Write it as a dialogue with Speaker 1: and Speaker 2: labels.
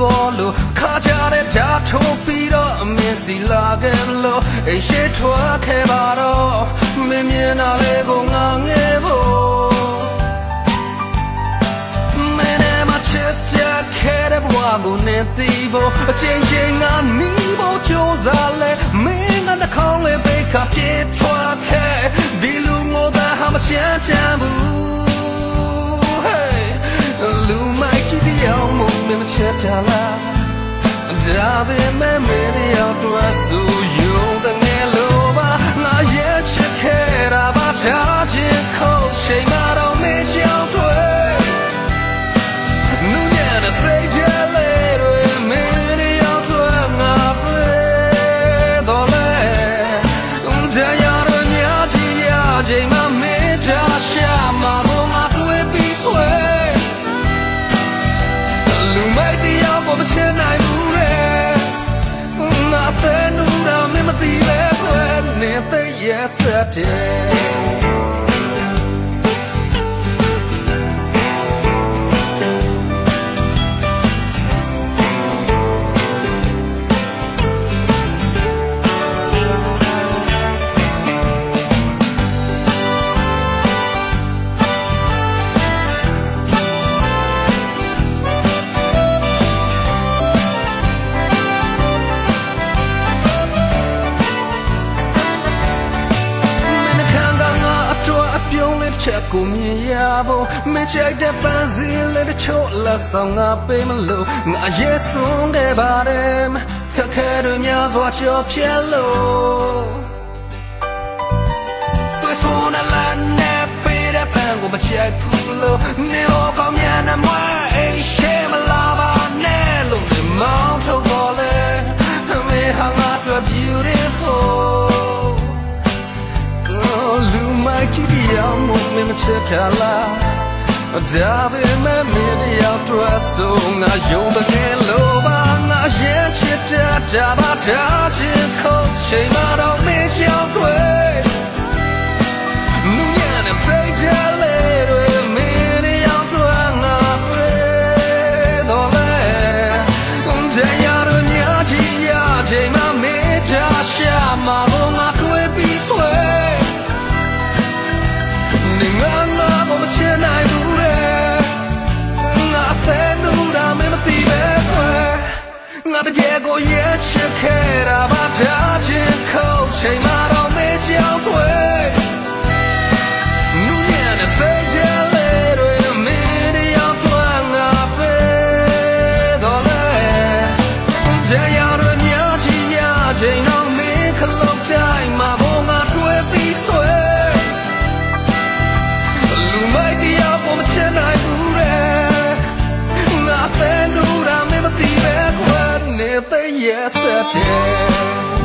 Speaker 1: ပေါ်လို့ခါကြတဲ့ဓာတ်ထိုးပြီးတော့အမြင်စီလာခဲ့မလို့အိမ်ရှိထွက်ခဲ့ပါတော့မင်းမြင်တာလေးကိုငါငယ်ဖို့မင်းနဲ့မချစ်ကြခဲ့တဲ့ဘဝကိုနေသိဖို့အချိန်ချင်းငါနီးဖို့ကြိုးစားလဲမင်းကနှခေါင်းလေးပိတ်ခါပြေးထွက်ခဲ့ဒီလူငိုတာဟာမချမ်းချမ်းဘူး hey လူမိုက်ကြည့်တရားမုံမမ ချက်တာလားဒါပေမဲ့မင်းရောက်တော့ဆိုယုံတဲ့ငယ်လိုပါငါရဲ့ချစ်ခဲ့တာပါချာချင်းခုတ်ချိန်မှာ နေတဲ့ရဲ့စတဲ့ ချက်ကိုမြင်ရဖို့မင်းချိုက်တဲ့ပန်းစည်းလေးတစ်ချို့လက်ဆောင်ငါပေးမလို့ငါရဲ့ဆုံးခဲ့ပါတယ်ခက်ခဲတွေများစွာကြော်ဖြဲလို့တွေ့ဆုံးလာနဲ့ပေးတဲ့ပန်းကိုမချိုက်ဘူးလို့နေဟောကောင်းမြန်နဲ့မွဲအိမ် လူမိုက်ကြည့်တရားမမင်းမချစ်တာလားဒါပေမဲ့မင်းရောက်တော့ဆိုငါယုံတဲ့ငယ်လိုပါငါရဲ့ချစ်တာဒါပါဒါချင်း တကယ်ကိုရဲ့ချစ်ခဲ့တာပါဒါချင်းခုတ်ချိန်မှာတော့မေးချောင်းတွေ့နူညံ့တဲ့စိတ်ကြလေတွေမင်းရောက်သွားငါပဲတော့လေတရားရများချီရချိန် 的夜色甜。